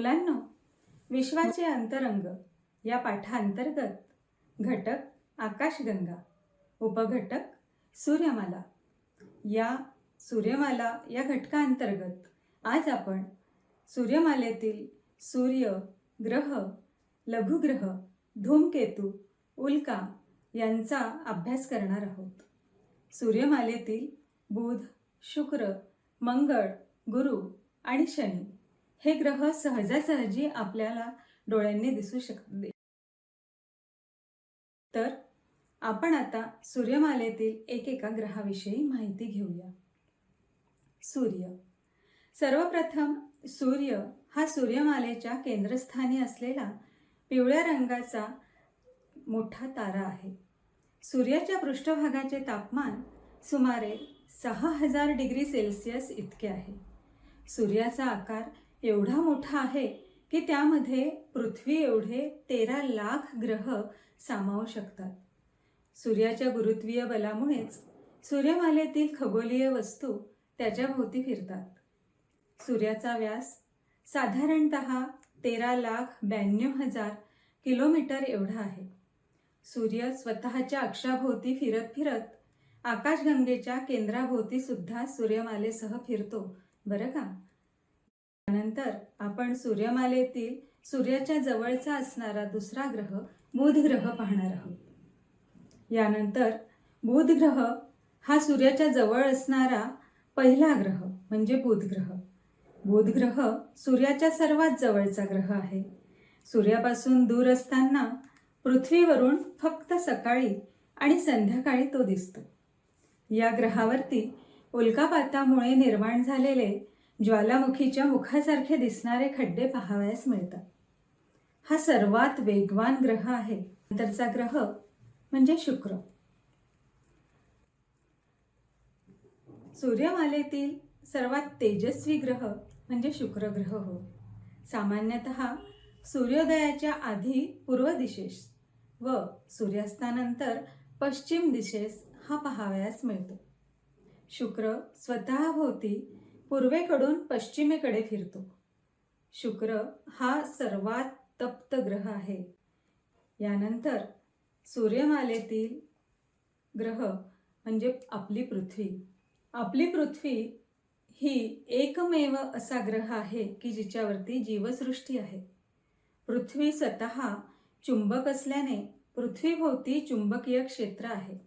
मुलांनो विश्वाचे अंतरंग या पाठांतर्गत घटक आकाशगंगा उपघटक सूर्यमाला. या सूर्यमाला या घटकांतर्गत आज आपण सूर्यमालेतील सूर्य ग्रह लघुग्रह धूमकेतू उल्का यांचा अभ्यास करणार आहोत. सूर्यमालेतील बुध शुक्र मंगळ गुरु आणि शनी. हे ग्रह सहजासहजी आपल्याला डोळ्यांनी दिसू शकते तर आपण आता सूर्यमालेतील एकेका ग्रहाविषयी माहिती घेऊया. सूर्य. सर्वप्रथम सूर्य हा सूर्यमालेच्या केंद्रस्थानी असलेला पिवळ्या रंगाचा मोठा तारा आहे. सूर्याच्या पृष्ठभागाचे तापमान सुमारे सहा हजार डिग्री सेल्सिअस इतके आहे. सूर्याचा आकार एवढा मोठा आहे की त्यामध्ये पृथ्वी एवढे तेरा लाख ग्रह सामावू शकतात. सूर्याच्या गुरुत्वीय बलामुळेच सूर्यमालेतील खगोलीय वस्तू त्याच्या भोवती फिरतात. सूर्याचा व्यास साधारणत तेरा लाख ब्याण्णव हजार किलोमीटर एवढा आहे. सूर्य स्वतःच्या अक्षाभोवती फिरत फिरत आकाशगंगेच्या केंद्राभोवती सुद्धा सूर्यमालेसह फिरतो बरं का? त्यानंतर आपण सूर्यमालेतील सूर्याच्या जवळचा असणारा दुसरा ग्रह बुध ग्रह पाहणार आहोत. यानंतर बुध ग्रह हा सूर्याच्या जवळ असणारा पहिला ग्रह म्हणजे बुध ग्रह बुध ग्रह सूर्याच्या सर्वात जवळचा ग्रह आहे. सूर्यापासून दूर असताना पृथ्वीवरून फक्त सकाळी आणि संध्याकाळी तो दिसतो. या ग्रहावरती उल्कापातामुळे निर्माण झालेले ज्वालामुखीच्या मुखासारखे दिसणारे खड्डे पाहावयास मिळतात. हा सर्वात वेगवान ग्रह आहे. नंतरचा ग्रह म्हणजे शुक्र. सूर्यमालेतील सर्वात तेजस्वी ग्रह म्हणजे शुक्र ग्रह हो. सामान्यतः सूर्योदयाच्या आधी पूर्व दिशेस व सूर्यास्तानंतर पश्चिम दिशेस हा पहावयास मिळतो. शुक्र स्वतःभोवती पूर्वेकडून पश्चिमेकडे फिरतो. शुक्र हा सर्वात तप्त ग्रह आहे. यानंतर सूर्यमालेतील ग्रह म्हणजे आपली पृथ्वी. आपली पृथ्वी ही एकमेव असा ग्रह आहे की जिच्यावरती जीवसृष्टी आहे. पृथ्वी स्वतः चुंबक असल्याने पृथ्वीभोवती चुंबकीय क्षेत्र आहे.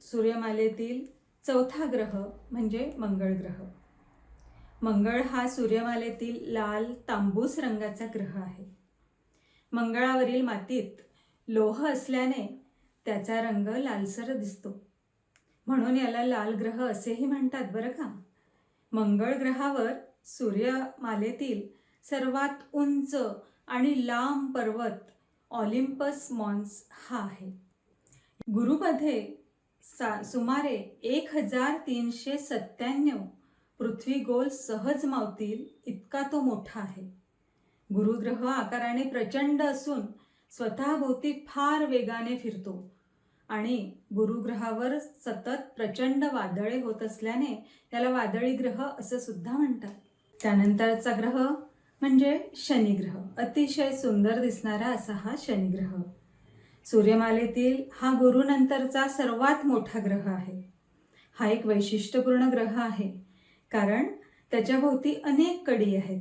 सूर्यमालेतील चौथा ग्रह म्हणजे मंगळ ग्रह. मंगळ हा सूर्यमालेतील लाल तांबूस रंगाचा ग्रह आहे. मंगळावरील मातीत लोह असल्याने त्याचा रंग लालसर दिसतो. म्हणून याला लाल ग्रह असेही म्हणतात बरं का? मंगळ ग्रहावर सूर्यमालेतील सर्वात उंच आणि लांब पर्वत ऑलिम्पस मॉन्स हा आहे. गुरुमध्ये सा सुमारे एक हजार तीनशे सत्त्याण्णव पृथ्वी गोल सहज मावतील इतका तो मोठा आहे. गुरुग्रह आकाराने प्रचंड असून स्वतःभोवती फार वेगाने फिरतो. आणि गुरुग्रहावर सतत प्रचंड वादळे होत असल्याने त्याला वादळी ग्रह असं सुद्धा म्हणतात. त्यानंतरचा ग्रह म्हणजे शनिग्रह. अतिशय सुंदर दिसणारा असा हा शनिग्रह. सूर्यमालेतील हा गुरुनंतरचा सर्वात मोठा ग्रह आहे. हा एक वैशिष्ट्यपूर्ण ग्रह आहे. कारण त्याच्याभोवती अनेक कडी आहेत.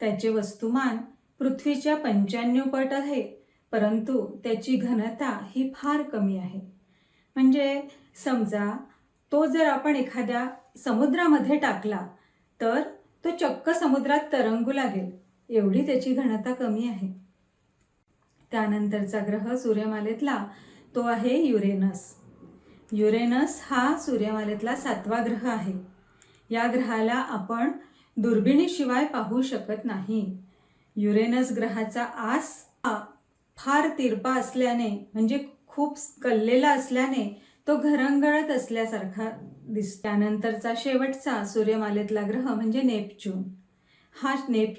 त्याचे वस्तुमान पृथ्वीच्या पंच्याण्णव पट आहे परंतु त्याची घनता ही फार कमी आहे. म्हणजे समजा तो जर आपण एखाद्या समुद्रामध्ये टाकला तर तो चक्क समुद्रात तरंगू लागेल. एवढी त्याची घनता कमी आहे. त्यानंतरचा ग्रह सूर्यमालेतला तो आहे युरेनस. युरेनस हा सूर्यमालेतला सातवा ग्रह आहे. या ग्रहाला आपण दुर्बिणीशिवाय पाहू शकत नाही. युरेनस ग्रहाचा आस हा फार तिरपा असल्याने म्हणजे खूप कललेला असल्याने तो घरंगळत असल्यासारखा दिस त्यानंतरचा शेवटचा सूर्यमालेतला ग्रह म्हणजे नेपच्यून. हा नेप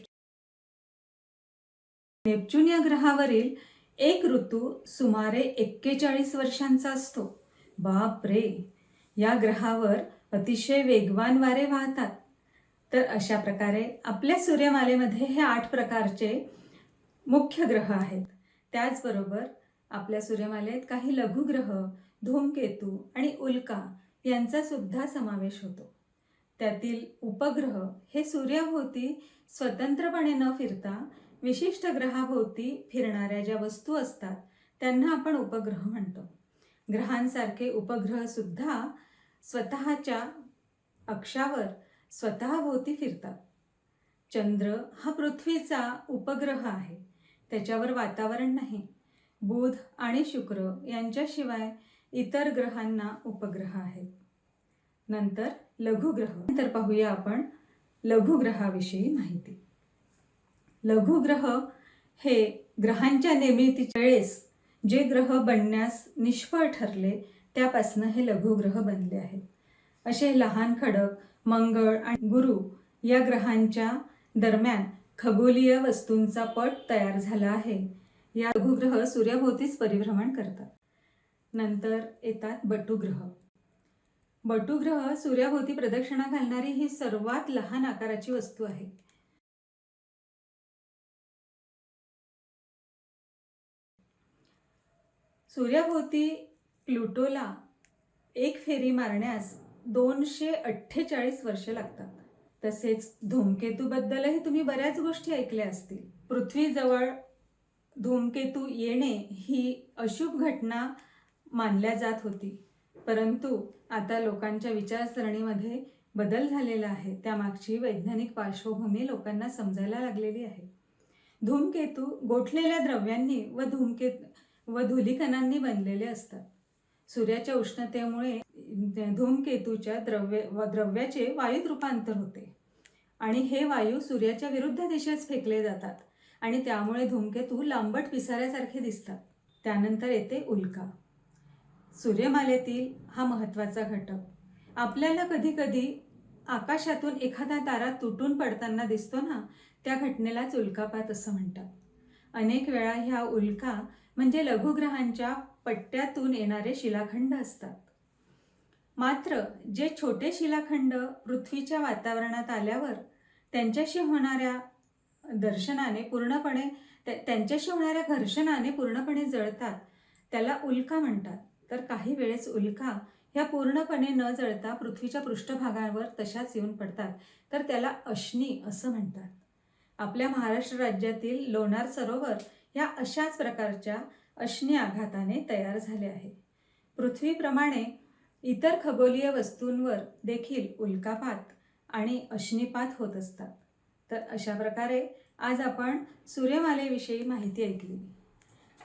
नेपच्यून या ग्रहावरील एक ऋतू सुमारे एक्केचाळीस वर्षांचा असतो. बाप रे! या ग्रहावर अतिशय वेगवान वारे वाहतात. तर अशा प्रकारे आपल्या सूर्यमालेमध्ये हे आठ प्रकारचे मुख्य ग्रह आहेत. त्याचबरोबर आपल्या सूर्यमालेत काही लघुग्रह धूमकेतू आणि उल्का यांचा सुद्धा समावेश होतो. त्यातील उपग्रह हे सूर्याभोवती स्वतंत्रपणे न फिरता विशिष्ट ग्रहाभोवती फिरणाऱ्या ज्या वस्तू असतात त्यांना आपण उपग्रह म्हणतो. ग्रहांसारखे उपग्रह सुद्धा स्वतःच्या अक्षावर स्वतःभोवती फिरतात. चंद्र हा पृथ्वीचा उपग्रह आहे. त्याच्यावर वातावरण नाही. बुध आणि शुक्र यांच्याशिवाय इतर ग्रहांना उपग्रह आहेत. नंतर लघुग्रह. नंतर पाहूया आपण लघुग्रहाविषयी माहिती. लघुग्रह हे ग्रहांच्या निर्मितीच्या वेळेस जे ग्रह बनण्यास निष्फळ ठरले त्यापासून हे लघुग्रह बनले आहेत. असे लहान खडक मंगळ आणि गुरु या ग्रहांच्या दरम्यान खगोलीय वस्तूंचा पट तयार झाला आहे. या लघुग्रह सूर्याभोवतीच परिभ्रमण करतात. नंतर येतात बटुग्रह. बटुग्रह सूर्याभोवती प्रदक्षिणा घालणारी ही सर्वात लहान आकाराची वस्तू आहे. सूर्याभोवती प्लुटोला एक फेरी मारण्यास दोनशे अठ्ठेचाळीस वर्ष लागतात. तसेच धूमकेतूबद्दलही तुम्ही बऱ्याच गोष्टी ऐकल्या असतील. पृथ्वीजवळ धूमकेतू येणे ही अशुभ घटना मानल्या जात होती. परंतु आता लोकांच्या विचारसरणीमध्ये बदल झालेला आहे. त्यामागची वैज्ञानिक पार्श्वभूमी लोकांना समजायला लागलेली आहे. धूमकेतू गोठलेल्या द्रव्यांनी व धूमकेत व धुलिकणांनी बनलेले असतात. सूर्याच्या उष्णतेमुळे धूमकेतूच्या द्रव्य व द्रव्याचे वायूत रूपांतर होते. आणि हे वायू सूर्याच्या विरुद्ध दिशेस फेकले जातात आणि त्यामुळे धूमकेतू लांबट पिसाऱ्यासारखे दिसतात. त्यानंतर येते उल्का. सूर्यमालेतील हा महत्त्वाचा घटक. आपल्याला कधीकधी आकाशातून एखादा तारा तुटून पडताना दिसतो ना त्या घटनेलाच उल्कापात असं म्हणतात. अनेक वेळा ह्या उल्का म्हणजे लघुग्रहांच्या पट्ट्यातून येणारे शिलाखंड असतात. मात्र जे छोटे शिलाखंड पृथ्वीच्या वातावरणात आल्यावर त्यांच्याशी होणाऱ्या दर्शनाने पूर्णपणे त्यांच्याशी होणाऱ्या घर्षणाने पूर्णपणे जळतात त्याला उल्का म्हणतात. तर काही वेळेस उल्का ह्या पूर्णपणे न जळता पृथ्वीच्या पृष्ठभागावर तशाच येऊन पडतात. तर त्याला अश्नी असं म्हणतात. आपल्या महाराष्ट्र राज्यातील लोणार सरोवर ह्या अशाच प्रकारच्या अश्नी आघाताने तयार झाले आहे. पृथ्वीप्रमाणे इतर खगोलीय वस्तूंवर देखील उल्कापात आणि अश्निपात होत असतात. तर अशा प्रकारे आज आपण सूर्यमालेविषयी माहिती ऐकली.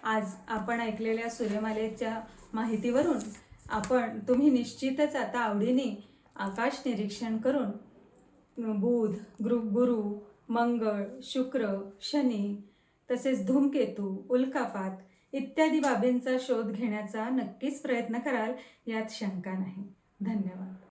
आज आपण ऐकलेल्या सूर्यमालेच्या माहितीवरून आपण तुम्ही निश्चितच आता आवडीने आकाश निरीक्षण करून बुध गृ गुरु मंगळ शुक्र शनी तसेच धूमकेतू उल्कापात इत्यादी बाबींचा शोध घेण्याचा नक्कीच प्रयत्न कराल यात शंका नाही. धन्यवाद.